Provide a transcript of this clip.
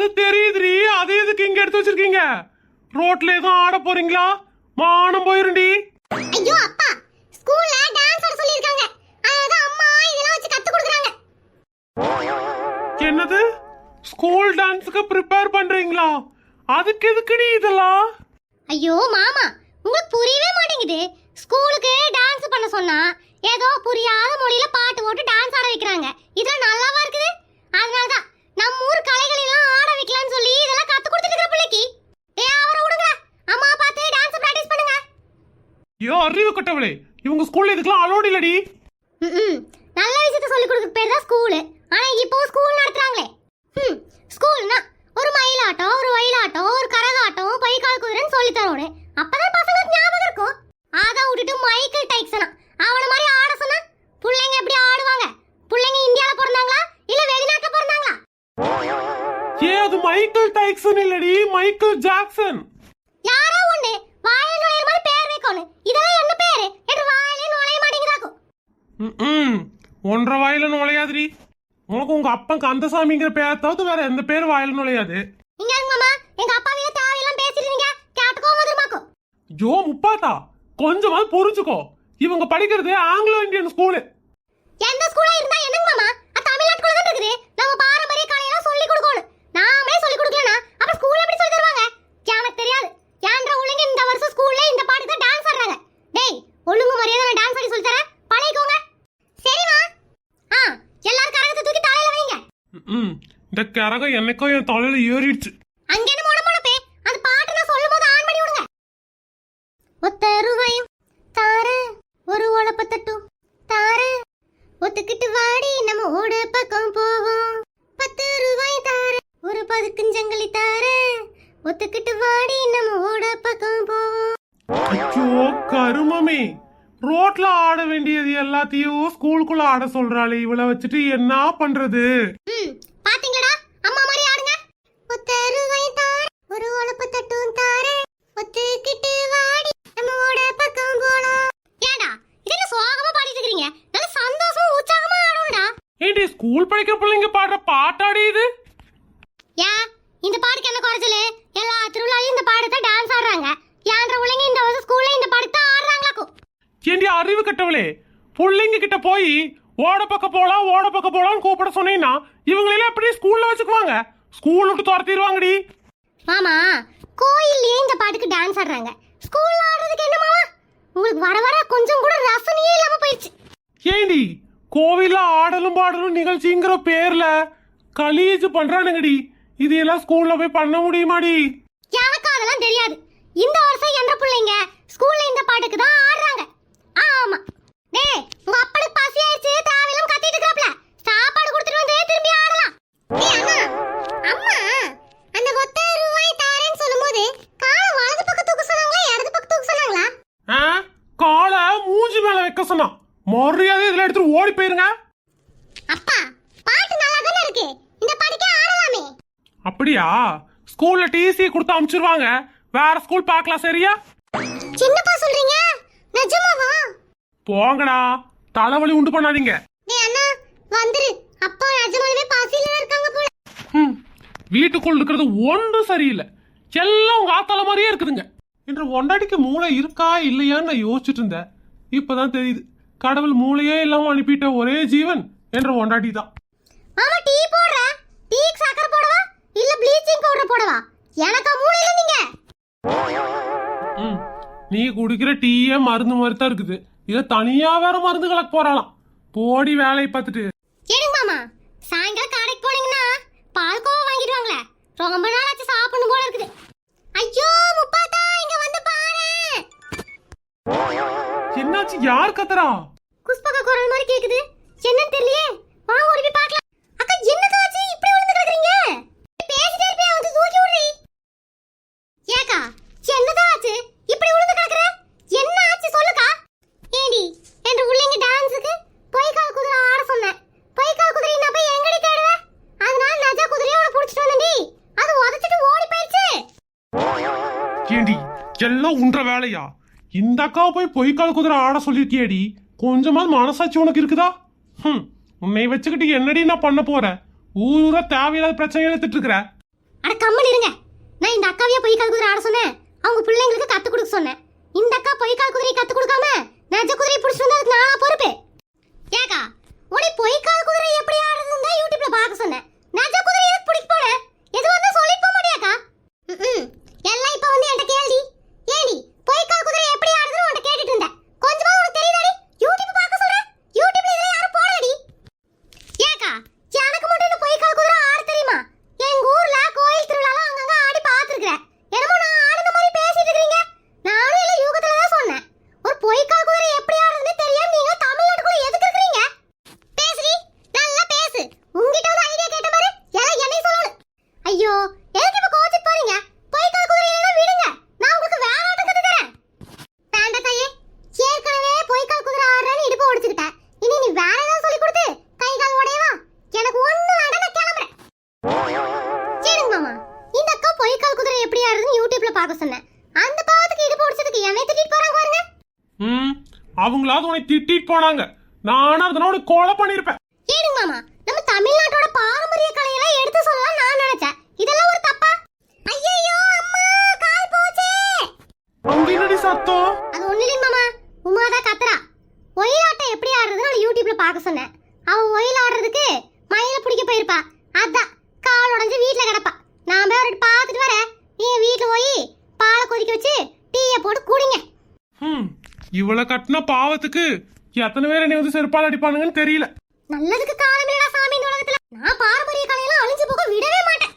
அது தெரியுதுடி. அது எதுக்கு இங்க எடுத்து வச்சிருக்கீங்க? ரோட்ல எதுவும் ஆட போறீங்களா? மானம் போயிருண்டி ஐயோ அப்பா. ஸ்கூல்ல டான்ஸ் ஆட சொல்லிருக்காங்க அதான் அம்மா இதெல்லாம் வச்சு கத்து கொடுக்குறாங்க. என்னது? ஸ்கூல் டான்ஸுக்கு ப்ரிப்பேர் பண்றீங்களா? அதுக்கு எதுக்குடி இதெல்லாம்? ஐயோ மாமா. உங்களுக்கு புரியவே மாட்டேங்குது. ஸ்கூலுக்கு டான்ஸ் பண்ண சொன்னா ஏதோ புரியாத மொழியில பாட்டு போட்டு டான்ஸ் ஆட வைக்கிறாங்க. இதெல்லாம் நல்லாவா இருக்குது அதனாலதான் நம்ம ஊர் கலைகள் எல்லாம் ஆட வைக்கலாம்னு சொல்லி இதெல்லாம் கத்து கொடுத்துட்டு இருக்கிற பிள்ளைக்கு ஏ அவரை விடுங்க அம்மா பார்த்து டான்ஸ் பிராக்டிஸ் பண்ணுங்க ஐயோ அறிவு கட்டவளே. இவங்க ஸ்கூல்ல இதுக்கெல்லாம் அலோடு இல்லடி. ம்ம். நல்ல விஷயத்த சொல்லி கொடுக்க பேர் தான் ஸ்கூலு ஆனா இப்போ ஸ்கூல் நடத்துறாங்களே. ம் ஸ்கூல்னா ஒரு மயிலாட்டம் ஒரு ஒயிலாட்டம் ஒரு கரகாட்டம் பைக்கால் குதிரைன்னு சொல்லி தரணும் அப்பதான் பசங்களுக்கு ஞாபகம் இருக்கும். அதை விட்டுட்டு மைக்கேல் டைக்ஸனா அவன மாதிரி ஆட சொன்னா புள்ளைங்க எப்படி ஆடுவாங்க? புள்ளைங்க இந்தியால பிறந்தாங்களா? இல்ல வெளிநாட்டுல பிறந்தாங்களா? ஏ அது மைக்கேல் டைக்சன் இல்லடி? மைக்கேல் ஜாக்சன் யாரோ ஒண்ணு வாயில நுழைய மாதிரி பேர் வைக்கணும் இதெல்லாம் என்ன பேரு என்று வாயிலே நுழைய மாட்டேங்கிறாக்கும் ம் ஒன்றரை வாயில நுழையாதுடி. உனக்கு உங்க அப்பன் கந்தசாமிங்கிற பேர் தவிர்த்து வேற எந்த பேர் வாயில நுழையாது. இங்க மாமா. எங்க அப்பா வீட தேவையெல்லாம் கேட்டுக்கோ வந்துருமாக்கும் ஜோ முப்பாத்தா கொஞ்சமாவது புரிஞ்சுக்கோ. இவங்க படிக்கிறது ஆங்கிலோ இந்தியன் ஸ்கூலு எந்த ஸ்கூலா இருந்தா என்னங்க மாமா அது தமிழ்நாட்டுக்குள்ள தான் இருக்குது நம்ம பாரம்பரிய கலையெல்லாம் சொல்லி கொடுக்கணும் நாமளே சொல்லி கொடுக்கலனா அப்ப ஸ்கூல்ல எப்படி சொல்லி தருவாங்க எனக்கு தெரியாது ஏன்ற ஒழுங்கு இந்த வருஷம் ஸ்கூல்ல இந்த பாட்டுக்கு தான் டான்ஸ் ஆடுறாங்க டேய் ஒழுங்கு மரியாதை நான் டான்ஸ் ஆடி சொல்லி தரேன் பழகிக்கோங்க சரிமா ஆ எல்லாரும் கரகத்தை தூக்கி தலையில வைங்க ம் இந்த கரகம் என்னைக்கோ என் தலையில ஏறிடுச்சு. அங்க என்ன மொட மொடப்பே அந்த பாட்டு நான் சொல்லும் போது ஆன் பண்ணி விடுங்க. ஒத்த ரூபாயும் தாரு ஒரு உழப்ப தட்டும். தாரு ஒத்துக்கிட்டு வாடி நம்ம ஓட பக்கம் போவோம். பத்து ரூபாய் தாரு ஒரு பதுக்குஞ்சங்கலி தாரு. ஒத்துக்கிட்டு வாடி நம்ம ஓட பக்கம் போவோம். ஐயோ கருமமே. ரோட்ல ஆட வேண்டியது எல்லாத்தையும் ஸ்கூலுக்குள்ள ஆட சொல்றாளே. இவளை வச்சுட்டு என்ன பண்றது ம் பாத்தீங்களா அம்மா மாதிரி ஆடுங்க ஒத்த ரூபாய் தாரு ஒரு உழப்ப தட்டும் தாரு. ஒத்துக்கிட்டு வாடி. நம்ம ஓட பக்கம் போலாம். ஏடா இதென்ன சோகமா பாடிட்டு இருக்கீங்க நல்ல சந்தோஷமா உற்சாகமா ஆடும்டா. ஏண்டி ஸ்கூல் படிக்கிற பிள்ளைங்க பாடுற பாட்டாடி இது? ஏன் இந்த பாட்டுக்கு என்ன குறைச்சலு எல்லா திருவிழாலையும் இந்த பாடத்தை டான்ஸ் ஆடுறாங்க. ஏன்ற உலங்க இந்த வருஷம் ஸ்கூல்ல இந்த பாடத்தை ஆடுறாங்களாக்கும். ஏண்டி அறிவு கட்டவளே. பிள்ளைங்க கிட்ட போய் ஓட பக்கம் போலாம் ஓட பக்கம் போலாம்னு கூப்பிட சொன்னீங்கன்னா இவங்களெல்லாம் எப்படி ஸ்கூல்ல வச்சுக்குவாங்க? ஸ்கூல் விட்டு துரத்திடுவாங்கடி. மாமா கோயில்லயே இந்த பாட்டுக்கு டான்ஸ் ஆடுறாங்க. ஸ்கூல்ல ஆடுறதுக்கு என்ன மாமா? உங்களுக்கு வர வர கொஞ்சம் கூட ரசனையே இல்லாம போயிடுச்சு ஏண்டி கோவில்ல ஆடலும் பாடலும் நிகழ்ச்சிங்கிற பேர்ல கலீஜ் பண்றானுங்கடி. இது எல்லாம் ஸ்கூல்ல போய் பண்ண முடியுமாடி? எனக்கு அதெல்லாம் தெரியாது. இந்த வருஷம் என்ற பிள்ளைங்க ஸ்கூல்ல இந்த பாட்டுக்கு தான் ஆடுறாங்க ஆமா டேய் உங்க அப்பனுக்கு பசி ஆயிடுச்சு தேவையில்லாம கத்திட்டு இருக்காப்ல சாப்பாடு கொடுத்துட்டு வந்து திரும்பி ஆடலாம் டேய் அண்ணா அம்மா அந்த ஒத்த ரூபாய் தாரேன்னு சொல்லும்போது காலை வலது பக்கம் தூக்க சொன்னாங்களா இடது பக்கம் தூக்க சொன்னாங்களா ஆ காலை மூஞ்சி மேல வைக்க சொன்னான் மரியாதை இதுல எடுத்துட்டு ஓடி போயிருங்க. அப்பா பாட்டு நல்லா தானே இருக்கு? இந்த பாட்டுக்கே ஆடலாமே. அப்படியா? ஸ்கூல்ல டிசி கொடுத்து அனுப்பிச்சிருவாங்க வேற ஸ்கூல் பார்க்கலாம் சரியா? சின்னப்பா சொல்றீங்க? நிஜமாவா? போங்கடா. தலைவலி உண்டு பண்ணாதீங்க. டேய் அண்ணா வந்துரு. அப்பா நிஜமாலுமே பசியில தான் இருக்காங்க போல. ம், வீட்டுக்குள் இருக்கிறது ஒன்றும் சரியில்லை. எல்லாம் உங்க ஆத்தால மாதிரியே இருக்குதுங்க. என்ற ஒண்டாடிக்கு மூளை இருக்கா இல்லையான்னு நான் யோசிச்சுட்டு இருந்தேன். இப்பதான் தெரியுது. கடவுள் மூளையே இல்லாம அனுப்பிட்ட ஒரே ஜீவன் என்ற ஒண்டாடி தான். மாமா டீ போடுற. டீக்கு சக்கரை போடவா? இல்ல ப்ளீச்சிங் பவுடர் போடவா? எனக்கா மூளையில நீங்க? ம், நீ குடிக்கிற டீயே மருந்து மாதிரி தான் இருக்குது. இதை தனியா வேற மருந்து கலக்க போறாளாம். போடி வேலையை பார்த்துட்டு. சரிங்க மாமா. சாயங்காலம் கடைக்கு போனீங்கன்னா பால்கோவா வாங்கிடுவாங்களே. ரொம்ப நாள் ஆச்சு சாப்பிடணும் போல இருக்குது. ஐயோ முப்பாத்தா இங்க வந்து பாரு. என்னாச்சு? யார் கத்துறா? குஸ்பக குரல் மாதிரி கேக்குது. என்னன்னு தெரியலையே. வாங்க ஓடி போய் பார்க்கலாம். அக்கா என்னதாச்சு இப்படி விழுந்து கிடக்குறீங்க? பேசிட்டே இருப்பே வந்து தூக்கி விடுறீ. ஏக்கா என்னதாச்சு இப்படி விழுந்து கிடக்குற? என்ன ஆச்சு? சொல்லுக்கா. ஏடி என்ற உள்ளங்க டான்ஸுக்கு பொய்க்கால் குதிரை ஆட சொன்னேன். பொய்க்கால் குதிரை நான் போய் எங்கடி தேடுவேன்? அதனால நஜா குதிரையோட புடிச்சிட்டு வந்தேன்டி. அது உதச்சிட்டு ஓடி போயிடுச்சு ஏண்டி எல்லாம் உன்ற வேலையா? இந்த அக்காவை போய் பொய்க்கால் குதிரை ஆட சொல்லியிருக்கியடி. கொஞ்சமாவது மனசாட்சி உனக்கு இருக்குதா? ம் உன்னை வச்சுக்கிட்டு என்னடி நான் பண்ண போறேன் ஊர் ஊரா தேவையில்லாத பிரச்சனை எடுத்துட்டு இருக்கிற? அட கம்மல் இருங்க. நான் இந்த அக்காவையே பொய்க்கால் குதிரை ஆட சொன்னேன். அவங்க பிள்ளைங்களுக்கு கத்து கொடுக்க சொன்னேன். இந்த அக்கா பொய்க்கால் குதிரையை கத்து கொடுக்காம நெஜ குதிரையை பிடிச்சிட்டு அவங்களாவது உன்னை திட்டிட்டு போனாங்க. நானும் அதனோட கொலை பண்ணிருப்பேன். ஏடுங்க மாமா நம்ம தமிழ்நாட்டோட பாரம்பரிய கலையெல்லாம் எடுத்து சொல்லலாம் நான் நினைச்சேன். இதெல்லாம் ஒரு தப்பா? ஐயோ அம்மா கால் போச்சே. அங்க சத்தம்? அது ஒண்ணு இல்ல மாமா உமா தான் கத்துறா. ஒயில் எப்படி ஆடுறதுன்னு நான் யூடியூப்ல பார்க்க சொன்னேன். அவன் ஒயில் ஆடுறதுக்கு மயில பிடிக்க போயிருப்பா. அதான் கால் உடைஞ்சு வீட்ல கிடப்பா. நான் போய் அவர்கிட்ட பார்த்துட்டு வரேன். நீ வீட்ல போய் பாலை கொதிக்க வச்சு டீயை போட்டு குடிங்க. இவளை கட்டின பாவத்துக்கு எத்தனை பேர் என்னை வந்து செருப்பால் அடிப்பானுங்கன்னு தெரியல. நல்லதுக்கு காலமே சாமி இந்த உலகத்துல. நான் பாரம்பரிய கலையெல்லாம் அழிஞ்சு போக விடவே மாட்டேன்.